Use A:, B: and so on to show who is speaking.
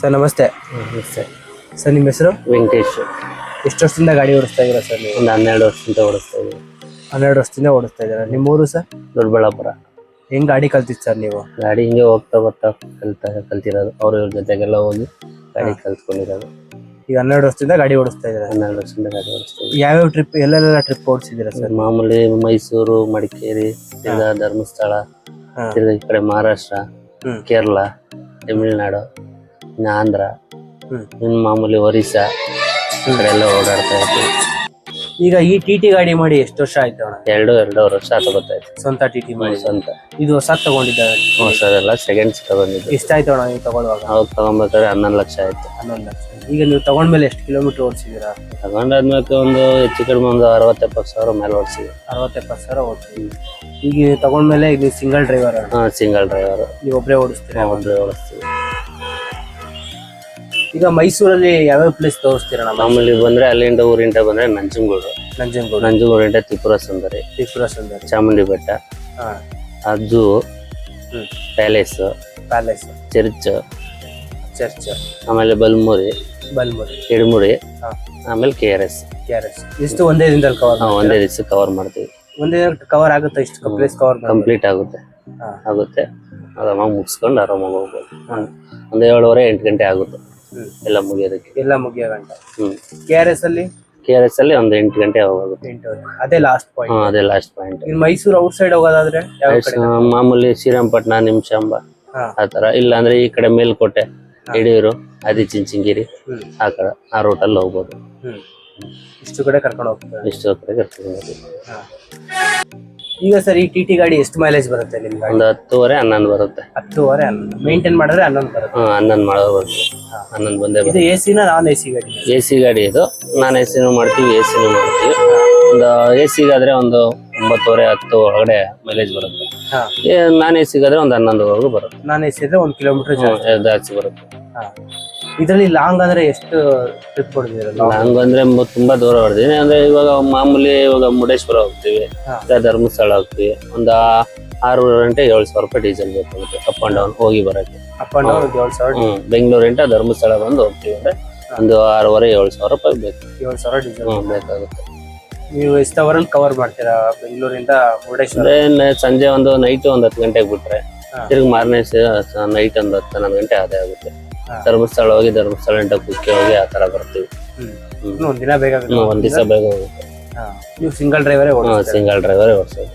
A: Sir ನಮಸ್ತೆ.
B: Sir
A: sir ನಿಮ್ಮ ಹೆಸರು?
B: ವೆಂಕಟೇಶ್.
A: ಎಷ್ಟು ವರ್ಷದಿಂದ ಗಾಡಿ ಓಡಿಸ್ತಾ ಇದ್ದೀರಾ ಸರ್ ನೀವು?
B: ಒಂದು ಹನ್ನೆರಡು ವರ್ಷದಿಂದ ಓಡಿಸ್ತಾ ಇದ್ದೀವಿ.
A: ಹನ್ನೆರಡು ವರ್ಷದಿಂದ ಓಡಿಸ್ತಾ ಇದ್ದೀರಾ. ನಿಮ್ಮ ಊರು ಸರ್?
B: ದೊಡ್ಡಬಳ್ಳಾಪುರ.
A: ಹೆಂಗ್ ಗಾಡಿ ಕಲ್ತಿತ್ತು ಸರ್ ನೀವು?
B: ಗಾಡಿ ಹಿಂಗೆ ಹೋಗ್ತಾ ಬರ್ತಾ ಕಲ್ತಾ ಕಲ್ತಿರೋದು. ಅವ್ರ ಇವ್ರ ಜೊತೆಗೆಲ್ಲ ಹೋಗಿ ಗಾಡಿ ಕಲ್ತ್ಕೊಂಡಿರೋದು.
A: ಈಗ ಹನ್ನೆರಡು ವರ್ಷದಿಂದ ಗಾಡಿ ಓಡಿಸ್ತಾ ಇದ್ದೀರಾ?
B: ಹನ್ನೆರಡು ವರ್ಷದಿಂದ ಗಾಡಿ ಓಡಿಸ್ತಾ ಇದ್ದೀವಿ.
A: ಯಾವ್ಯಾವ ಟ್ರಿಪ್ ಎಲ್ಲೆಲ್ಲ ಟ್ರಿಪ್ ಓಡಿಸಿದ್ದೀರಾ ಸರ್?
B: ಮಾಮೂಲಿ ಮೈಸೂರು ಮಡಿಕೇರಿ ತಿರ್ಗಾ ಧರ್ಮಸ್ಥಳ. ತಿರ್ಗಾ ಈ ಕಡೆ ಮಹಾರಾಷ್ಟ್ರ ಕೇರಳ ತಮಿಳ್ನಾಡು. ಇನ್ನು ಆಂಧ್ರ. ಇನ್ನು ಮಾಮೂಲಿ ಒರಿಸ್ಸಾ ಈ ಕಡೆ ಎಲ್ಲ ಓಡಾಡ್ತಾ ಇದ್ವಿ.
A: ಈಗ ಈ ಟಿ ಟಿ ಗಾಡಿ ಮಾಡಿ ಎಷ್ಟು ವರ್ಷ ಆಯ್ತು ಎರಡು
B: ಎರಡು ಎರಡೂವರೆ ವರ್ಷ ತಗೋತಾಯ್ತು
A: ಸ್ವಂತ ಟಿ ಟಿ ಮಾಡಿ.
B: ಸ್ವಂತ.
A: ಇದು ಹೊಸ ತಗೊಂಡಿದ್ದಾರೆ
B: ಹೊಸದೆಲ್ಲ ಸೆಕೆಂಡ್ಸ್ ತಗೊಂಡಿದ್ದೆ.
A: ಇಷ್ಟ ಅಣ್ಣ ನೀವು ತಗೊಳ್ಳುವಾಗ?
B: ಅವಾಗ ತಗೊಂಬೇಕಾದ್ರೆ ಹನ್ನೊಂದು ಲಕ್ಷ ಆಯ್ತು.
A: ಹನ್ನೊಂದು ಲಕ್ಷ. ಈಗ ನೀವು ತಗೊಂಡ್ಮೇಲೆ ಎಷ್ಟು ಕಿಲೋಮೀಟರ್ ಓಡಿಸಿದ್ದೀರಾ?
B: ತಗೊಂಡಾದ್ಮೇಲೆ ಒಂದು ಹೆಚ್ಚು ಕಡಿಮೆ ಒಂದು ಅರವತ್ತೆಪ್ಪತ್ತು ಸಾವಿರ ಮೇಲೆ ಓಡಿಸಿದ್ವಿ.
A: ಅರವತ್ತೆಪ್ಪತ್ತು ಸಾವಿರ ಓಡಿಸಿದ್ದೀವಿ ಈಗ ನೀವು ತಗೊಂಡ್ಮೇಲೆ ನೀವು ಸಿಂಗಲ್ ಡ್ರೈವರ್
B: ಹಾಂ ಸಿಂಗಲ್ ಡ್ರೈವರ್
A: ನೀವು ಒಬ್ಬರೇ ಓಡಿಸ್ತೀರಾ
B: ಒಬ್ಬರೇ ಓಡಿಸ್ತೀವಿ.
A: ಈಗ ಮೈಸೂರಲ್ಲಿ ಯಾವ್ಯಾವ ಪ್ಲೇಸ್ ತೋರಿಸ್ತೀರಾ ನಮ್ಮ
B: ಮಾಮೂಲಿ ಬಂದ್ರೆ ಅಲ್ಲಿಂದ ಊರಿಂದ ಬಂದ್ರೆ ನಂಜನಗೂಡು.
A: ನಂಜನಗೂಡು.
B: ನಂಜನಗೂಡಿಂದ ತ್ರಿಪುರ ಸುಂದರಿ.
A: ತ್ರಿಪುರ ಸುಂದರಿ.
B: ಚಾಮುಂಡಿ ಬೆಟ್ಟ.
A: ಹಾ. ಹ್ಮ್.
B: ಪ್ಯಾಲೇಸ್
A: ಪ್ಯಾಲೇಸ್
B: ಚರ್ಚ್
A: ಚರ್ಚ್
B: ಆಮೇಲೆ ಬಲ್ಮುರಿ.
A: ಬಲ್ಮುರಿ.
B: ಎಡಮುರಿ
A: ಹಾ.
B: ಆಮೇಲೆ K R S
A: K R S ಇಷ್ಟು ಒಂದೇ ದಿನದಲ್ಲಿ ಕವರ್
B: ಒಂದೇ ದಿವಸ ಕವರ್ ಮಾಡ್ತೀವಿ.
A: ಒಂದೇ ಕವರ್ ಆಗುತ್ತೆ? ಇಷ್ಟು ಪ್ಲೇಸ್ ಕವರ್
B: ಕಂಪ್ಲೀಟ್ ಆಗುತ್ತೆ. ಆಗುತ್ತೆ. ಆರಾಮಾಗಿ ಮುಗಿಸ್ಕೊಂಡು ಆರಾಮಾಗಿ ಹೋಗ್ಬೋದು. ಒಂದ್- ಏಳುವರೆ ಎಂಟು ಗಂಟೆ ಆಗುತ್ತೆ. ಎಲ್ಲ ಮುಗಿಯೋದಕ್ಕೆ.
A: ಎಲ್ಲ ಮುಗಿಯೋ ಗಂಟೆ.
B: ಹ್ಮ್.
A: ಕೆ ಆರ್ ಎಸ್ ಅಲ್ಲಿ?
B: ಕೆ ಆರ್ ಎಸ್ ಅಲ್ಲಿ ಒಂದು ಎಂಟು ಗಂಟೆ
A: ಹೋಗೋದು ಅದೇ ಲಾಸ್ಟ್ ಪಾಯಿಂಟ್
B: ಹ್ಮ್ ಅದೇ last point
A: in Mysuru outside ಹೋಗೋದಾದ್ರೆ ಯಾವ ಕಡೆ?
B: ಮಾಮೂಲಿ ಶ್ರೀರಾಮಪಟ್ಟಣ ನಿಮಿಷಾಂಬ
A: ಹಾ.
B: ಆ ತರ ಇಲ್ಲ ಅಂದ್ರೆ ಈ ಕಡೆ ಮೇಲ್ಕೋಟೆ ಯಡಿಯೂರು ಅದಿ
A: ಹ್ಮ್.
B: ಆ ಕಡೆ ಆ ರೂಟಲ್ಲಿ ಹೋಗ್ಬೋದು.
A: ಹ್ಮ್. ಇಷ್ಟು ಕಡೆ ಕರ್ಕೊಂಡು ಹೋಗ್ತಾರೆ?
B: ಇಷ್ಟು ಕಡೆ ಕರ್ಕೊಂಡು ಹೋಗ್ಬೋದು.
A: ಹಾ. ಈಗ ಸರ್ ಈ ಟಿ ಟಿ ಗಾಡಿ ಎಷ್ಟು ಮೈಲೇಜ್ ಬರುತ್ತೆ
B: ಒಂದು ಹತ್ತುವರೆ ಹನ್ನೊಂದು ಬರುತ್ತೆ.
A: ಹತ್ತುವರೆ ಹನ್ನೊಂದು. ಮೇಂಟೈನ್ ಮಾಡಿದ್ರೆ ಹನ್ನೊಂದು ಬರುತ್ತೆ.
B: ಹ್ಮ್ ಹನ್ನೊಂದು ಮಾಡೋದು ಬರುತ್ತೆ ಹನ್ನೊಂದು ಬಂದೇ
A: ಇದು ಎ ಸಿನ ನಾನ್ ಎ ಸಿ ಗಾಡಿ?
B: ಎ ಸಿ ಗಾಡಿ ಇದು. ನಾನ್ ಎ ಸಿನೂ ಮಾಡ್ತೀವಿ ಎ ಸಿನೂ ಮಾಡ್ತೀವಿ. ಒಂದು ಎ ಸಿಗಾದ್ರೆ ಒಂದು ಒಂಬತ್ತುವರೆ ಹತ್ತು ಒಳಗಡೆ ಮೈಲೇಜ್ ಬರುತ್ತೆ.
A: ಹಾ.
B: ನಾನ್ ಎ ಸಿಗಾದ್ರೆ ಒಂದು ಹನ್ನೊಂದುವರೆಗೂ ಬರುತ್ತೆ.
A: ನಾನ್ ಎ ಸಿ ಇದ್ರೆ ಒಂದು ಕಿಲೋಮೀಟರ್ ಜಾಸ್ತಿ.
B: ಹ್ಮ್, ಜಾಸ್ತಿ ಬರುತ್ತೆ.
A: ಇದರಲ್ಲಿ ಲಾಂಗ್ ಅಂದ್ರೆ ಎಷ್ಟು ಟ್ರಿಪ್ ಕೊಡ್ತೀರಾ
B: ಲಾಂಗ್ ಮ- ತುಂಬಾ ದೂರ ಹೊಡೆದಿನಿ ಅಂದ್ರೆ ಇವಾಗ ಮಾಮೂಲಿ ಇವಾಗ ಮುರುಡೇಶ್ವರ ಹೋಗ್ತೀವಿ.
A: ಹಾ.
B: ಇಲ್ಲ ಧರ್ಮಸ್ಥಳ ಹೋಗ್ತೀವಿ. ಒಂದು ಆರು ಗಂಟೆ ಏಳು ಸಾವಿರ ರೂಪಾಯಿ ಡೀಸೆಲ್ ಬೇಕಾಗುತ್ತೆ ಅಪ್ ಅಂಡ್ ಡೌನ್ ಹೋಗಿ ಬರಕ್ಕೆ.
A: ಅಪ್ ಅಂಡ್ ಡೌನ್ ಏಳು ಸಾವಿರ
B: ಹ್ಮ್. ಬೆಂಗಳೂರಿಂದ ಧರ್ಮಸ್ಥಳ ಬಂದು ಹೋಗ್ತೀವಿ. ಅಂದ್ರೆ ಒಂದು ಆರೂವರೆ ಏಳು ಸಾವಿರ ರೂಪಾಯಿ ಬೇಕು.
A: ಏಳು ಸಾವಿರ ಡೀಸೆಲ್
B: ಹ್ಮ್ ಬೇಕಾಗುತ್ತೆ.
A: ನೀವು ಎಷ್ಟು ಅವರ್ ಕವರ್ ಮಾಡ್ತೀರಾ ಬೆಂಗಳೂರಿಂದ ಮುರುಡೇಶ್ವರ
B: ಅಂದ್ರೆ ನ- ಸಂಜೆ ಒಂದು ನೈಟ್ ಒಂದು ಹತ್ತು ಗಂಟೆಗೆ ಬಿಟ್ರೆ
A: ಹಾ.
B: ತಿರ್ಗಿ ಮಾರನೇ ನೈಟ್ ಒಂದ್ ಹತ್ತು ಹನ್ನೊಂದು ಗಂಟೆ ಅದೇ ಆಗುತ್ತೆ
A: ಹಾ.
B: ಧರ್ಮಸ್ಥಳ ಹೋಗಿ ಧರ್ಮಸ್ಥಳ ಕುಕ್ಕೆ ಹೋಗಿ ಆ ತರ ಬರ್ತೀವಿ
A: ಹ್ಮ್
B: ಹ್ಮ್.
A: ಇನ್ನು ಒಂದ್ ದಿನ ಬೇಕಾಗುತ್ತೆ
B: ಹ್ಮ್, ಒಂದ್ ದಿವಸ ಬೇಗ ಹೋಗುತ್ತೆ
A: ಹಾ. ನೀವು ಸಿಂಗಲ್ ಡ್ರೈವರೇ ಓಡಿಸ್ತೀರಾ
B: ಸಿಂಗಲ್ ಡ್ರೈವರೇ ಓಡಿಸೋದು